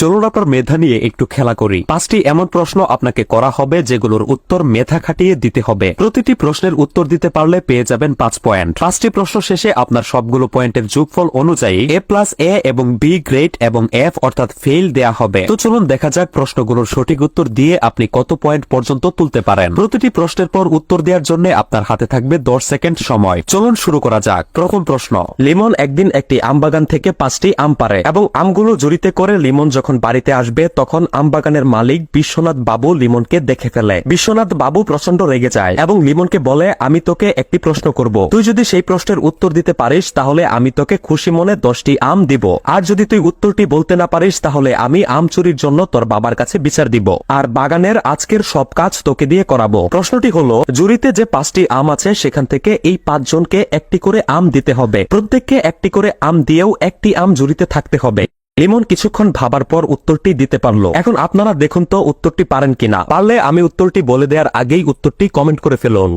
চলুন আপনার মেধা নিয়ে একটু খেলা করি। পাঁচটি এমন প্রশ্ন আপনাকে করা হবে যেগুলোর উত্তর মেধা খাটিয়ে দিতে হবে। প্রতিটি প্রশ্নের উত্তর দিতে পারলে পেয়ে যাবেন পাঁচ পয়েন্ট। পাঁচটি প্রশ্ন শেষে আপনার সবগুলো পয়েন্টের যোগফল অনুযায়ী এ প্লাস এ এবং বি গ্রেড এবং এফ অর্থাৎ ফেল দেয়া হবে। তো চলুন দেখা যাক প্রশ্নগুলোর সঠিক উত্তর দিয়ে আপনি কত পয়েন্ট পর্যন্ত তুলতে পারেন। প্রতিটি প্রশ্নের পর উত্তর দেওয়ার জন্য আপনার হাতে থাকবে দশ সেকেন্ড সময়। চলুন শুরু করা যাক। প্রথম প্রশ্ন, লিমন একদিন একটি আমবাগান থেকে পাঁচটি আম পারে এবং আমগুলো জড়িতে করে লিমন যখন বাড়িতে আসবে, তখন আমবাগানের মালিক বিশ্বনাথ বাবু লিমনকে দেখে ফেলে। বিশ্বনাথ বাবু প্রচণ্ড রেগে যায় এবং লিমনকে বলে, আমি তোকে একটি প্রশ্ন করব। তুই যদি সেই প্রশ্নের উত্তর দিতে পারিস, তাহলে আমি তোকে খুশি মনে দশটি আম দিব। আর যদি তুই উত্তরটি বলতে না পারিস, তাহলে আমি আম চুরির জন্য তোর বাবার কাছে বিচার দিব। আর বাগানের আজকের সব কাজ তোকে দিয়ে করাবো। প্রশ্নটি হলো, জুরিতে যে পাঁচটি আম আছে, সেখান থেকে এই পাঁচজনকে একটি করে আম দিতে হবে। প্রত্যেককে একটি করে আম দিয়েও একটি আম জুরিতে থাকতে হবে। লিমন কিছুক্ষণ ভাবার পর উত্তরটি দিতে পারল। এখন আপনারা দেখুন তো উত্তরটি পারেন কিনা। পারলে আমি উত্তরটি বলে দেওয়ার আগেই উত্তরটি কমেন্ট করে ফেলুন।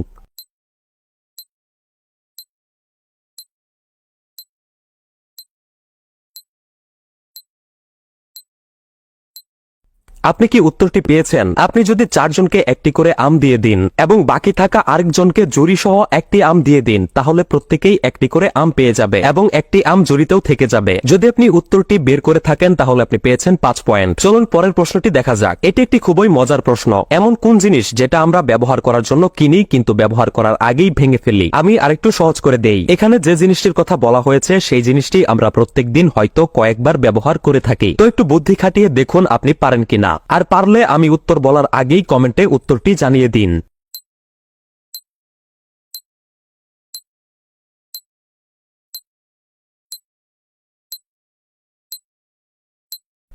আপনি কি উত্তরটি পেয়েছেন? আপনি যদি চারজনকে একটি করে আম দিয়ে দিন এবং বাকি থাকা আরেকজনকে জুরি সহ একটি আম দিয়ে দিন, তাহলে প্রত্যেকেই একটি করে আম পেয়ে যাবে এবং একটি আম জুরিতেও থেকে যাবে। যদি আপনি উত্তরটি বের করে থাকেন, তাহলে আপনি পেয়েছেন পাঁচ পয়েন্ট। চলুন পরের প্রশ্নটি দেখা যাক। এটি একটি খুবই মজার প্রশ্ন। এমন কোন জিনিস যেটা আমরা ব্যবহার করার জন্য কিনি কিন্তু ব্যবহার করার আগেই ভেঙে ফেলি? আমি আরেকটু সহজ করে দেই। এখানে যে জিনিসটির কথা বলা হয়েছে, সেই জিনিসটি আমরা প্রত্যেক দিন হয়তো কয়েকবার ব্যবহার করে থাকি। তো একটু বুদ্ধি খাটিয়ে দেখুন আপনি পারেন কিনা। আর পারলে আমি উত্তর বলার আগেই কমেন্টে উত্তরটি জানিয়ে দিন।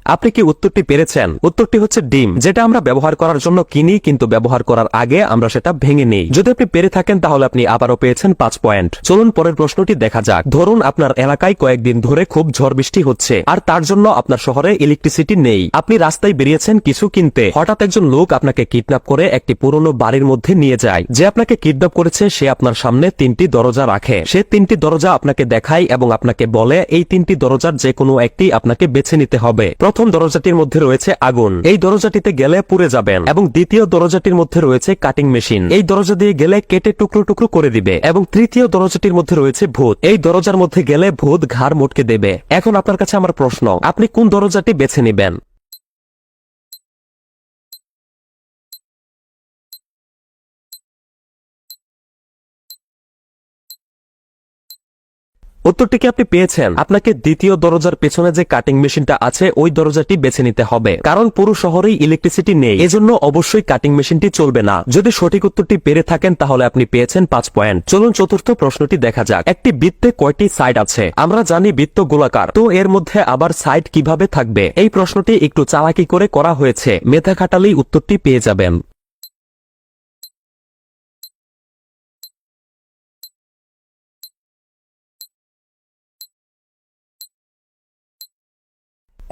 আপনি কি উত্তরটি পেরেছেন? উত্তরটি হচ্ছে ডিম। যেটা আমরা ব্যবহার করার জন্য কিনি, কিন্তু ব্যবহার করার আগে আমরা সেটা ভেঙে নিই। যদি আপনি পেরে থাকেন, তাহলে আপনি আবারও পেয়েছেন পাঁচ পয়েন্ট। চলুন পরের প্রশ্নটি দেখা যাক। ধরুন আপনার এলাকায় কয়েকদিন ধরে খুব ঝড় বৃষ্টি হচ্ছে, আর তার জন্য আপনার শহরে ইলেকট্রিসিটি নেই। আপনি রাস্তায় বেরিয়েছেন কিছু কিনতে। হঠাৎ একজন লোক আপনাকে কিডন্যাপ করে একটি পুরনো বাড়ির মধ্যে নিয়ে যায়। যে আপনাকে কিডন্যাপ করেছে, সে আপনার সামনে তিনটি দরজা রাখে। সে তিনটি দরজা আপনাকে দেখায় এবং আপনাকে বলে, এই তিনটি দরজার যে কোনো একটি আপনাকে বেছে নিতে হবে। প্রথম দরজাটির মধ্যে রয়েছে আগুন। এই দরজাটিতে গেলে পুড়ে যাবেন এবং দ্বিতীয় দরজাটির মধ্যে রয়েছে কাটিং মেশিন এই দরজা দিয়ে গেলে কেটে টুকরো টুকরো করে দিবে এবং তৃতীয় দরজাটির মধ্যে রয়েছে ভূত। এই দরজার মধ্যে গেলে ভূত ঘাড় মোটকে দেবে। এখন আপনার কাছে আমার প্রশ্ন, আপনি কোন দরজাটি বেছে নেবেন? উত্তরটি কি আপনি পেয়েছেন? আপনাকে দ্বিতীয় দরজার পেছনে যে কাটিং মেশিনটা আছে, ওই দরজাটি বেছে নিতে হবে। কারণ পুরো শহরেই ইলেকট্রিসিটি নেই। এজন্য অবশ্যই কাটিং মেশিনটি চলবে না। যদি সঠিক উত্তরটি পেরে থাকেন, তাহলে আপনি পেয়েছেন পাঁচ পয়েন্ট চলুন চতুর্থ প্রশ্নটি দেখা যাক। একটি বৃত্তে কয়টি সাইড আছে? আমরা জানি বৃত্ত গোলাকার। তো এর মধ্যে আবার সাইড কীভাবে থাকবে? এই প্রশ্নটি একটু চালাকি করে করা হয়েছে। মেধা খাটালেই উত্তরটি পেয়ে যাবেন।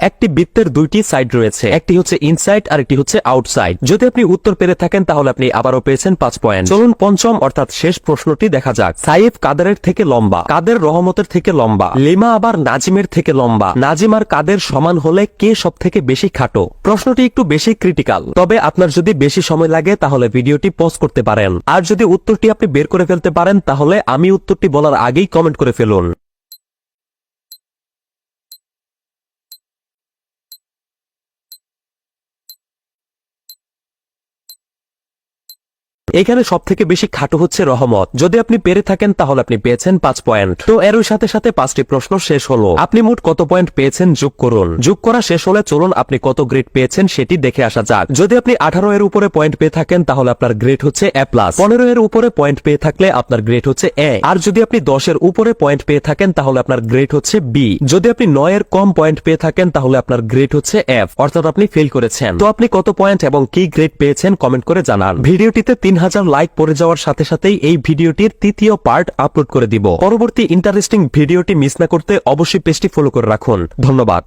একটি বৃত্তের দুইটি সাইড রয়েছে। একটি হচ্ছে ইনসাইড আর একটি হচ্ছে আউটসাইড যদি আপনি উত্তর পেরে থাকেন, তাহলে আপনি আবারও পেয়েছেন পাঁচ পয়েন্ট চলুন পঞ্চম, অর্থাৎ শেষ প্রশ্নটি দেখা যাক। সাইফ কাদেরের থেকে লম্বা। কাদের রহমতের থেকে লম্বা? লিমা আবার নাজিমের থেকে লম্বা। নাজিম আর কাদের সমান হলে কে সব থেকে বেশি খাটো? প্রশ্নটি একটু বেশি ক্রিটিক্যাল তবে আপনার যদি বেশি সময় লাগে, তাহলে ভিডিওটি পজ করতে পারেন। আর যদি উত্তরটি আপনি বের করে ফেলতে পারেন, তাহলে আমি উত্তরটি বলার আগেই কমেন্ট করে ফেলুন। এখানে সব থেকে বেশি খাটো হচ্ছে রহমত। যদি আপনি পেরে থাকেন, তাহলে আপনি পেয়েছেন পাঁচ পয়েন্ট। তো এর সাথে সাথে পাঁচটি প্রশ্ন শেষ হলো। আপনি মোট কত পয়েন্ট পেয়েছেন, যোগ করুন। যোগ করা শেষ হলে চলুন আপনি কত গ্রেড পেয়েছেন, সেটি দেখে আসা যাক। যদি আপনি আঠারো এর উপরে পয়েন্ট পেয়ে থাকেন, তাহলে আপনার গ্রেড হচ্ছে এ প্লাস। পনেরো এর উপরে পয়েন্ট পেয়ে থাকলে আপনার গ্রেড হচ্ছে এ। আর যদি আপনি দশের উপরে পয়েন্ট পেয়ে থাকেন, তাহলে আপনার গ্রেড হচ্ছে বি। যদি আপনি নয়ের কম পয়েন্ট পেয়ে থাকেন, তাহলে আপনার গ্রেড হচ্ছে এফ। অর্থাৎ আপনি ফেল করেছেন। তো আপনি কত পয়েন্ট এবং কি গ্রেড পেয়েছেন, কমেন্ট করে জানান। ভিডিওটিতে তিন হাজার লাইক পড়ে যাওয়ার সাথে সাথেই এই ভিডিওটির তৃতীয় পার্ট আপলোড করে দিব। পরবর্তী ইন্টারেস্টিং ভিডিওটি মিস না করতে অবশ্যই পেজটি ফলো করে রাখুন। ধন্যবাদ।